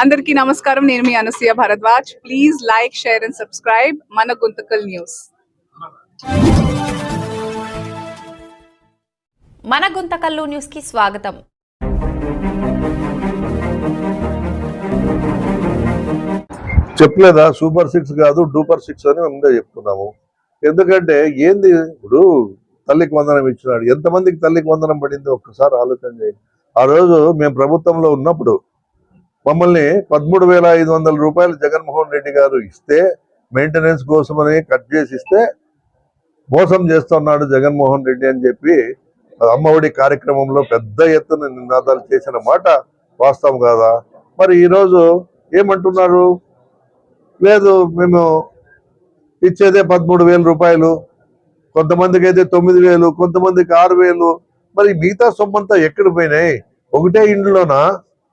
అందరికీ నమస్కారం. నేను మీ Anasuya Bharadwaj. Please like share and subscribe మన గుంతకల్ న్యూస్. మన గుంతకల్లు న్యూస్కి స్వాగతం. చెప్పలేదా? సూపర్ సిక్స్ కాదు డూపర్ సిక్స్ అని ముందే చెప్తున్నాము. ఎందుకంటే ఏంది ఇప్పుడు తల్లికి వందనం ఇచ్చినాడు. ఎంతమందికి తల్లికి వందనం పడింది? ఒక్కసారి ఆలోచన చేయండి. ఆ రోజు మేము ప్రభుత్వంలో ఉన్నప్పుడు మమ్మల్ని పదమూడు వేల ఐదు వందల రూపాయలు జగన్మోహన్ రెడ్డి గారు ఇస్తే మెయింటెనెన్స్ కోసమని కట్ చేసి ఇస్తే మోసం చేస్తున్నాడు జగన్మోహన్ రెడ్డి అని చెప్పి అమ్మఒడి కార్యక్రమంలో పెద్ద ఎత్తున నినాదాలు చేసిన మాట వాస్తవం కాదా? మరి ఈరోజు ఏమంటున్నారు? లేదు మేము ఇచ్చేదే పదమూడు వేల రూపాయలు కొంతమందికి అయితే తొమ్మిది వేలు కొంతమందికి ఆరు వేలు. మరి మిగతా సొమ్మంతా ఎక్కడ పోయినాయి? ఒకటే ఇండ్లోనా?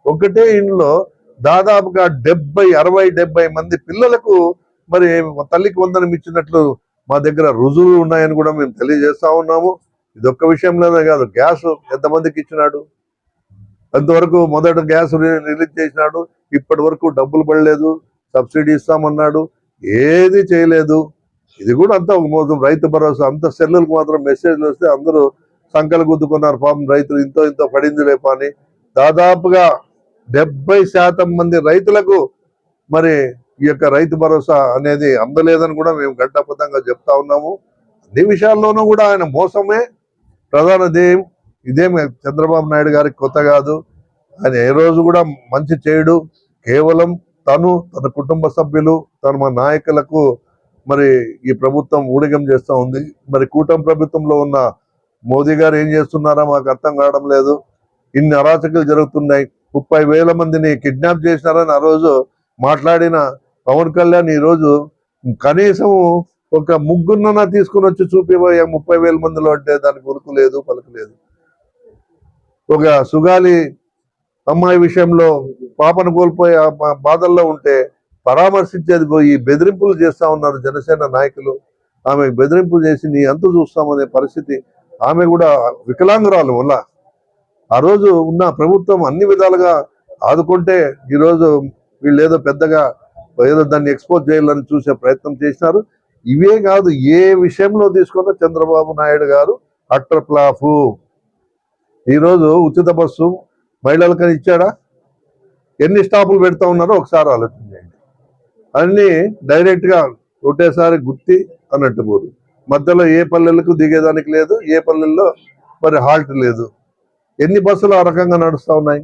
ఒకటే ఇంట్లో దాదాపుగా డెబ్బై అరవై డెబ్బై మంది పిల్లలకు మరి తల్లికి వందనం ఇచ్చినట్లు మా దగ్గర రుజువులు ఉన్నాయని కూడా మేము తెలియజేస్తా ఉన్నాము. ఇదొక్క విషయంలోనే కాదు గ్యాస్ ఎంతమందికి ఇచ్చినాడు? అంతవరకు మొదట గ్యాస్ రిలీజ్ చేసినాడు? ఇప్పటి వరకు డబ్బులు పడలేదు సబ్సిడీ ఇస్తామన్నాడు ఏది చేయలేదు. ఇది కూడా అంతా ఒక మోసం రైతు భరోసా అంత సెల్లులకు మాత్రం మెసేజ్లు వస్తే అందరూ సంకలు గుద్దుకున్నారు పాపం రైతులు ఇంతో ఇంతో పడింది లేప అని దాదాపుగా డెబ్బై శాతం మంది రైతులకు మరి ఈ యొక్క రైతు భరోసా అనేది అందలేదని కూడా మేము గడ్డబద్ధంగా చెప్తా ఉన్నాము. అన్ని విషయాల్లోనూ కూడా ఆయన మోసమే. ప్రధాన ధ్యేయం ఇదేమి చంద్రబాబు నాయుడు గారికి కొత్త కాదు. ఆయన ఏ రోజు కూడా మంచి చేయడు. కేవలం తను తన కుటుంబ సభ్యులు తన నాయకులకు మరి ఈ ప్రభుత్వం ఊడిగం చేస్తూ ఉంది. మరి కూటమి ప్రభుత్వంలో ఉన్న మోదీ గారు ఏం చేస్తున్నారో మాకు అర్థం కావడం లేదు. ఇన్ని అరాచకులు జరుగుతున్నాయి. ముప్పై వేల మందిని కిడ్నాప్ చేసినారని ఆ రోజు మాట్లాడిన పవన్ కళ్యాణ్ ఈ రోజు కనీసం ఒక ముగ్గురున్న తీసుకుని వచ్చి చూపిపోయే ముప్పై వేల మందిలో అంటే దానికి ఉరుకు లేదు పలుకు లేదు. ఒక సుగాలి అమ్మాయి విషయంలో పాపను కోల్పోయి ఆ బాధల్లో ఉంటే పరామర్శించేది పోయి బెదిరింపులు చేస్తా ఉన్నారు జనసేన నాయకులు. ఆమె బెదిరింపులు చేసి నీ అంత చూస్తామనే పరిస్థితి. ఆమె కూడా వికలాంగురాలు వల్ల. ఆ రోజు ఉన్న ప్రభుత్వం అన్ని విధాలుగా ఆదుకుంటే ఈరోజు వీళ్ళు ఏదో పెద్దగా ఏదో దాన్ని ఎక్స్పోజ్ చేయాలని చూసే ప్రయత్నం చేసినారు. ఇవే కాదు ఏ విషయంలో తీసుకున్నా చంద్రబాబు నాయుడు గారు అట్టర్ ప్లాఫు ఈరోజు ఉచిత బస్సు మహిళలకు ఇచ్చాడా? ఎన్ని స్టాపులు పెడతా ఉన్నారో ఒకసారి ఆలోచన చేయండి. డైరెక్ట్గా డైరెక్ట్ ఒకటేసారి గుర్తి అన్నట్టు పోదు మధ్యలో ఏ పల్లెలకు దిగేదానికి లేదు ఏ పల్లెల్లో మరి హాల్ట్ లేదు. ఎన్ని బస్సులు ఆ రకంగా నడుస్తూ ఉన్నాయి?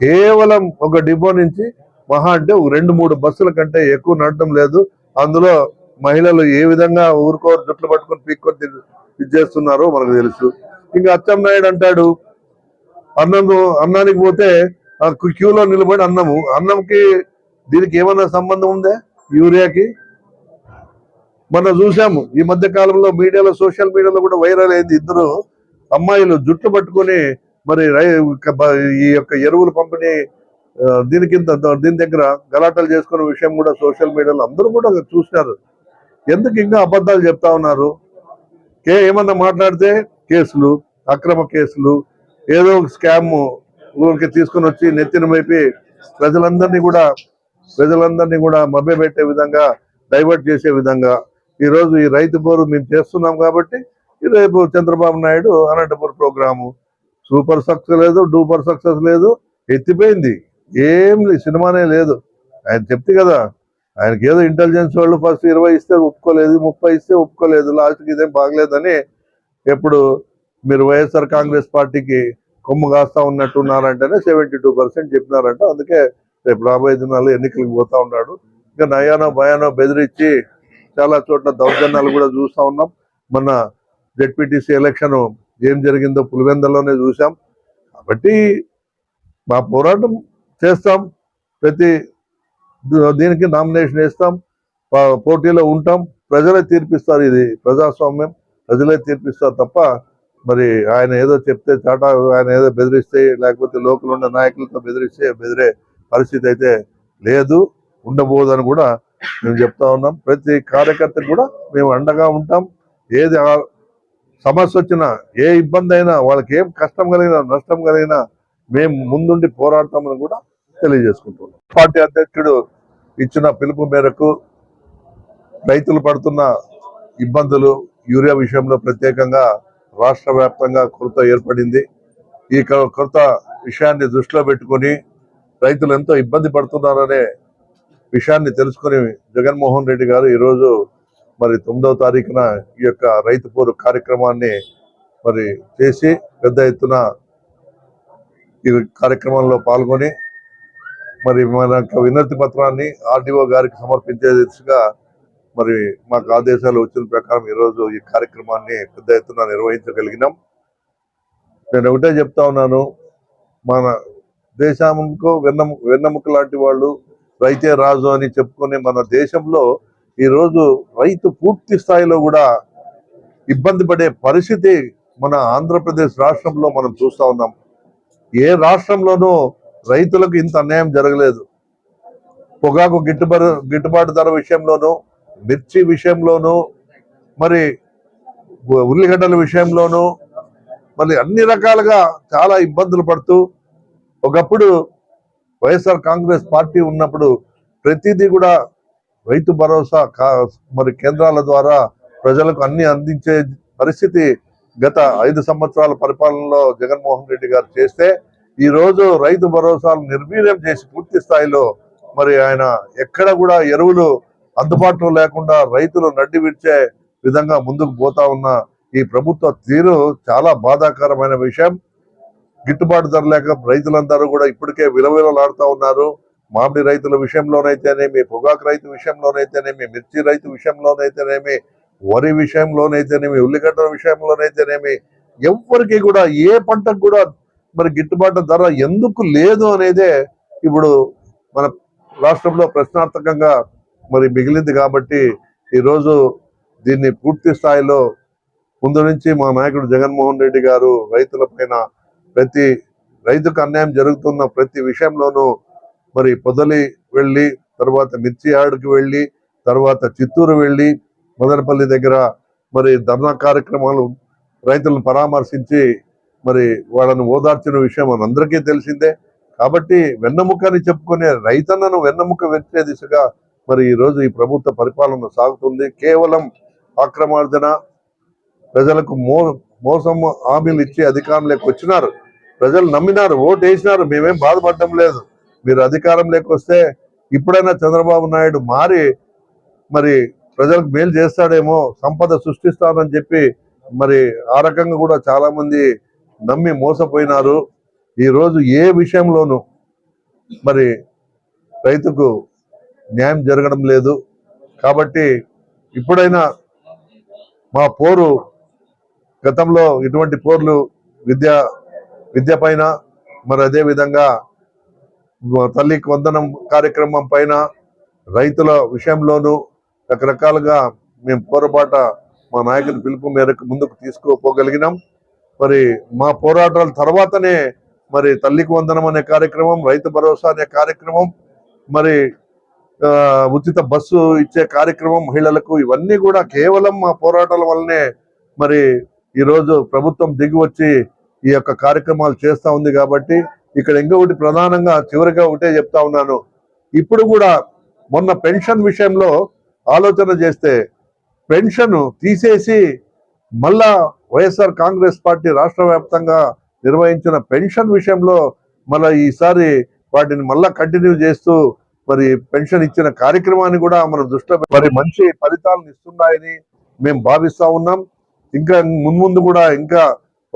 కేవలం ఒక డిపో నుంచి మహా అంటే రెండు మూడు బస్సుల కంటే ఎక్కువ నడటం లేదు. అందులో మహిళలు ఏ విధంగా ఊరుకోరు జుట్లు పట్టుకొని పీక్కొని తిని ఇది చేస్తున్నారో మనకు తెలుసు. ఇంకా అచ్చెం నాయుడు అంటాడు అన్నం అన్నానికి పోతే ఆ క్యూలో నిలబడి అన్నము. అన్నంకి దీనికి ఏమన్నా సంబంధం ఉందా? యూరియాకి? మనం చూసాము ఈ మధ్య కాలంలో మీడియాలో సోషల్ మీడియాలో కూడా వైరల్ అయింది. ఇద్దరు అమ్మాయిలు జుట్టు పట్టుకొని మరి రై- ఈ యొక్క ఎరువుల పంపిణీ దీని కింద దీని దగ్గర గలాటలు చేసుకున్న విషయం కూడా సోషల్ మీడియాలో అందరూ కూడా చూసినారు. ఎందుకు ఇంకా అబద్ధాలు చెప్తా ఉన్నారు? కే ఏమన్నా మాట్లాడితే కేసులు అక్రమ కేసులు ఏదో ఒక స్కామ్ ఊరికి తీసుకొని వచ్చి నెత్తిన వైపు ప్రజలందరినీ కూడా ప్రజలందరినీ కూడా మభ్యపెట్టే విధంగా డైవర్ట్ చేసే విధంగా ఈ రోజు ఈ రైతు బోరు మేము చేస్తున్నాం కాబట్టి రేపు Chandrababu Naidu Anantapur programme super success లేదు డూపర్ సక్సెస్ లేదు ఎత్తిపోయింది. ఏం లేదు సినిమానే లేదు. ఆయన చెప్తే కదా ఆయనకి ఏదో ఇంటెలిజెన్స్ వాళ్ళు ఫస్ట్ ఇరవై ఇస్తే ఒప్పుకోలేదు ముప్పై ఇస్తే ఒప్పుకోలేదు లాస్ట్కి ఇదేం బాగలేదని ఎప్పుడు మీరు వైఎస్ఆర్ కాంగ్రెస్ పార్టీకి కొమ్ము కాస్తా ఉన్నట్టున్నారంటేనే సెవెంటీ టూ పర్సెంట్ చెప్పినారంట. అందుకే రేపు రాబోయే దినాలు ఎన్నికలకు పోతా ఉన్నాడు. ఇంకా నయానో భయానో బెదిరించి చాలా చోట్ల దౌర్జన్యాలు కూడా చూస్తా ఉన్నాం. మొన్న జెడ్పీటీసీ ఎలక్షన్ ఏం జరిగిందో పులివెందల్లోనే చూసాం కాబట్టి మా పోరాటం చేస్తాం. ప్రతి దీనికి నామినేషన్ వేస్తాం. పా- పోటీలో ఉంటాం. ప్రజలే తీర్పిస్తారు. ఇది ప్రజాస్వామ్యం. ప్రజలే తీర్పిస్తారు తప్ప మరి ఆయన ఏదో చెప్తే చాటా ఆయన ఏదో బెదిరిస్తే లేకపోతే లోకల్ ఉన్న నాయకులతో బెదిరిస్తే బెదిరే పరిస్థితి అయితే లేదు. ఉండబోదని కూడా మేము చెప్తా ఉన్నాం. ప్రతి కార్యకర్తకు కూడా మేము అండగా ఉంటాం. ఏది సమస్య వచ్చినా ఏ ఇబ్బంది అయినా వాళ్ళకి ఏం కష్టం కలిగినా నష్టం కలిగినా మేము ముందుండి పోరాడతామని కూడా తెలియజేసుకుంటున్నాం. పార్టీ అధ్యక్షుడు ఇచ్చిన పిలుపు మేరకు రైతులు పడుతున్న ఇబ్బందులు యూరియా విషయంలో ప్రత్యేకంగా రాష్ట్ర వ్యాప్తంగా కొరత ఏర్పడింది. ఈ కొరత విషయాన్ని దృష్టిలో పెట్టుకొని రైతులు ఎంతో ఇబ్బంది పడుతున్నారనే విషయాన్ని తెలుసుకొని జగన్మోహన్ రెడ్డి గారు ఈరోజు మరి తొమ్మిదవ తారీఖున ఈ యొక్క రైతు పోరు కార్యక్రమాన్ని మరి చేసి పెద్ద ఎత్తున ఈ కార్యక్రమంలో పాల్గొని మరి మన యొక్క వినతి పత్రాన్ని ఆర్డీఓ గారికి సమర్పించే దిశగా మరి మాకు ఆదేశాలు వచ్చిన ప్రకారం ఈరోజు ఈ కార్యక్రమాన్ని పెద్ద ఎత్తున నిర్వహించగలిగినాం. నేను ఒకటే చెప్తా ఉన్నాను మన దేశంకు వెన్నము వెన్నెముక లాంటి వాళ్ళు రైతే రాజు అని చెప్పుకునే మన దేశంలో ఈరోజు రైతు పూర్తి స్థాయిలో కూడా ఇబ్బంది పడే పరిస్థితి మన ఆంధ్రప్రదేశ్ రాష్ట్రంలో మనం చూస్తా ఉన్నాం. ఏ రాష్ట్రంలోనూ రైతులకు ఇంత అన్యాయం జరగలేదు. పొగాకు గిట్టుబాటు గిట్టుబాటు ధర విషయంలోనూ మిర్చి విషయంలోనూ మరి ఉల్లిగడ్డల విషయంలోనూ మరి అన్ని రకాలుగా చాలా ఇబ్బందులు పడుతూ ఒకప్పుడు వైఎస్ఆర్ కాంగ్రెస్ పార్టీ ఉన్నప్పుడు ప్రతిదీ కూడా రైతు భరోసా కా- మరి కేంద్రాల ద్వారా ప్రజలకు అన్ని అందించే పరిస్థితి గత ఐదు సంవత్సరాల పరిపాలనలో జగన్మోహన్ రెడ్డి గారు చేస్తే ఈ రోజు రైతు భరోసాలు నిర్వీర్యం చేసి పూర్తి స్థాయిలో మరి ఆయన ఎక్కడ కూడా ఎరువులు అందుబాటులో లేకుండా రైతులు నడ్డి విడిచే విధంగా ముందుకు పోతా ఉన్న ఈ ప్రభుత్వ తీరు చాలా బాధాకరమైన విషయం. గిట్టుబాటు ధర లేక రైతులందరూ కూడా ఇప్పటికే విలవిలలాడుతూ ఉన్నారు. మామిడి రైతుల విషయంలోనైతేనేమి పొగాకు రైతు విషయంలోనైతేనేమి మిర్చి రైతు విషయంలోనైతేనేమి వరి విషయంలోనైతేనేమి ఉల్లిగడ్డల విషయంలోనైతేనేమి ఎవ్వరికి కూడా ఏ పంటకు కూడా మరి గిట్టుబాటు ధర ఎందుకు లేదు అనేదే ఇప్పుడు మన రాష్ట్రంలో ప్రశ్నార్థకంగా మరి మిగిలింది కాబట్టి ఈరోజు దీన్ని పూర్తి స్థాయిలో ముందు నుంచి మా నాయకుడు జగన్మోహన్ రెడ్డి గారు రైతుల పైన ప్రతి రైతుకు అన్యాయం జరుగుతున్న ప్రతి విషయంలోనూ మరి పొదలి వెళ్ళి తర్వాత మిర్చి వెళ్ళి తర్వాత చిత్తూరు వెళ్ళి మదనపల్లి దగ్గర మరి ధర్నా కార్యక్రమాలు రైతులను పరామర్శించి మరి వాళ్ళను ఓదార్చిన విషయం మనందరికీ తెలిసిందే. కాబట్టి వెన్నెముకని చెప్పుకునే రైతన్నను వెన్నెముక వెచ్చే దిశగా మరి ఈ రోజు ఈ ప్రభుత్వ పరిపాలన సాగుతుంది. కేవలం అక్రమార్జన ప్రజలకు మో మోసం హామీలు ఇచ్చి అధికారంలోకి వచ్చినారు. ప్రజలు నమ్మినారు ఓటు వేసినారు మేమేం బాధపడడం లేదు. మీరు అధికారం వస్తే ఇప్పుడైనా చంద్రబాబు నాయుడు మారి మరి ప్రజలకు మేలు చేస్తాడేమో సంపద సృష్టిస్తానని చెప్పి మరి ఆ రకంగా కూడా చాలామంది నమ్మి మోసపోయినారు. ఈరోజు ఏ విషయంలోనూ మరి రైతుకు న్యాయం జరగడం లేదు. కాబట్టి ఇప్పుడైనా మా పోరు గతంలో ఇటువంటి పోర్లు విద్య విద్య పైన మరి అదే విధంగా తల్లికి వందనం కార్యక్రమం పైన రైతుల విషయంలోనూ రకరకాలుగా మేము పోరపాట మా నాయకుని పిలుపు మేరకు ముందుకు తీసుకుపోగలిగినాం. మరి మా పోరాటాల తర్వాతనే మరి తల్లికి వందనం అనే కార్యక్రమం రైతు భరోసా అనే కార్యక్రమం మరి ఉచిత బస్సు ఇచ్చే కార్యక్రమం మహిళలకు ఇవన్నీ కూడా కేవలం మా పోరాటాల వల్లనే మరి ఈరోజు ప్రభుత్వం దిగి వచ్చి ఈ యొక్క కార్యక్రమాలు చేస్తూ ఉంది కాబట్టి ఇక్కడ ఇంకొకటి ప్రధానంగా చివరిగా ఒకటే చెప్తా ఉన్నాను. ఇప్పుడు కూడా మొన్న పెన్షన్ విషయంలో ఆలోచన చేస్తే పెన్షన్ తీసేసి మళ్ళా వైఎస్ఆర్ కాంగ్రెస్ పార్టీ రాష్ట్ర వ్యాప్తంగా నిర్వహించిన పెన్షన్ విషయంలో మళ్ళా ఈసారి వాటిని మళ్ళా కంటిన్యూ చేస్తూ మరి పెన్షన్ ఇచ్చిన కార్యక్రమాన్ని కూడా మనం దృష్టిలో మరి మంచి ఫలితాలను ఇస్తున్నాయని మేము భావిస్తా ఉన్నాం. ఇంకా మున్ముందు కూడా ఇంకా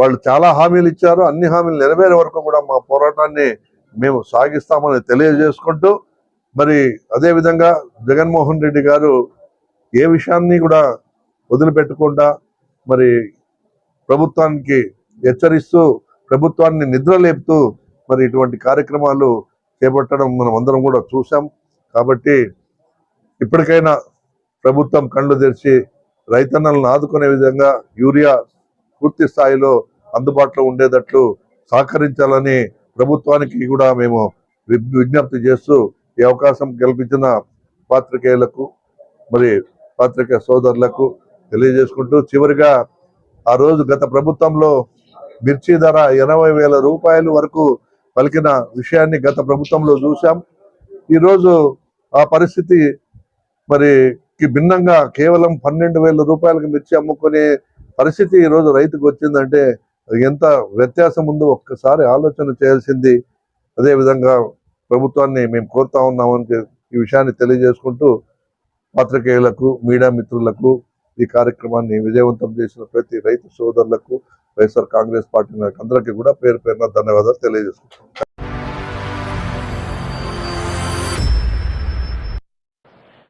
వాళ్ళు చాలా హామీలు ఇచ్చారు. అన్ని హామీలు నెరవేరే వరకు కూడా మా పోరాటాన్ని మేము సాగిస్తామని తెలియజేసుకుంటూ మరి అదే విధంగా జగన్మోహన్ రెడ్డి గారు ఏ విషయాన్ని కూడా వదిలిపెట్టకుండా మరి ప్రభుత్వానికి హెచ్చరిస్తూ ప్రభుత్వాన్ని నిద్రలేపుతూ మరి ఇటువంటి కార్యక్రమాలు చేపట్టడం మనం అందరం కూడా చూసాం కాబట్టి ఇప్పటికైనా ప్రభుత్వం కళ్ళు తెరిచి రైతన్నలను ఆదుకునే విధంగా యూరియా పూర్తి స్థాయిలో అందుబాటులో ఉండేటట్లు సహకరించాలని ప్రభుత్వానికి కూడా మేము వి- విజ్ఞప్తి చేస్తూ ఈ అవకాశం కల్పించిన పాత్రికేయులకు మరి పాత్రికేయ సోదరులకు తెలియజేసుకుంటూ చివరిగా ఆ రోజు గత ప్రభుత్వంలో మిర్చి ధర ఎనభై వేల రూపాయల వరకు పలికిన విషయాన్ని గత ప్రభుత్వంలో చూసాం ఈరోజు ఆ పరిస్థితి మరికి భిన్నంగా కేవలం పన్నెండు వేల రూపాయలకు మిర్చి అమ్ముకునే పరిస్థితి ఈరోజు రైతుకు వచ్చిందంటే అది ఎంత వ్యత్యాసం ఉందో ఒక్కసారి ఆలోచన చేయాల్సింది. అదే విధంగా ప్రభుత్వాన్ని మేము కోరుతా ఉన్నామని ఈ విషయాన్ని తెలియజేసుకుంటూ పాత్రికేయులకు మీడియా మిత్రులకు ఈ కార్యక్రమాన్ని విజయవంతం చేసిన ప్రతి రైతు సోదరులకు వైఎస్ఆర్ కాంగ్రెస్ పార్టీ అందరికీ కూడా పేరు పేరున ధన్యవాదాలు తెలియజేసుకుంటున్నాం.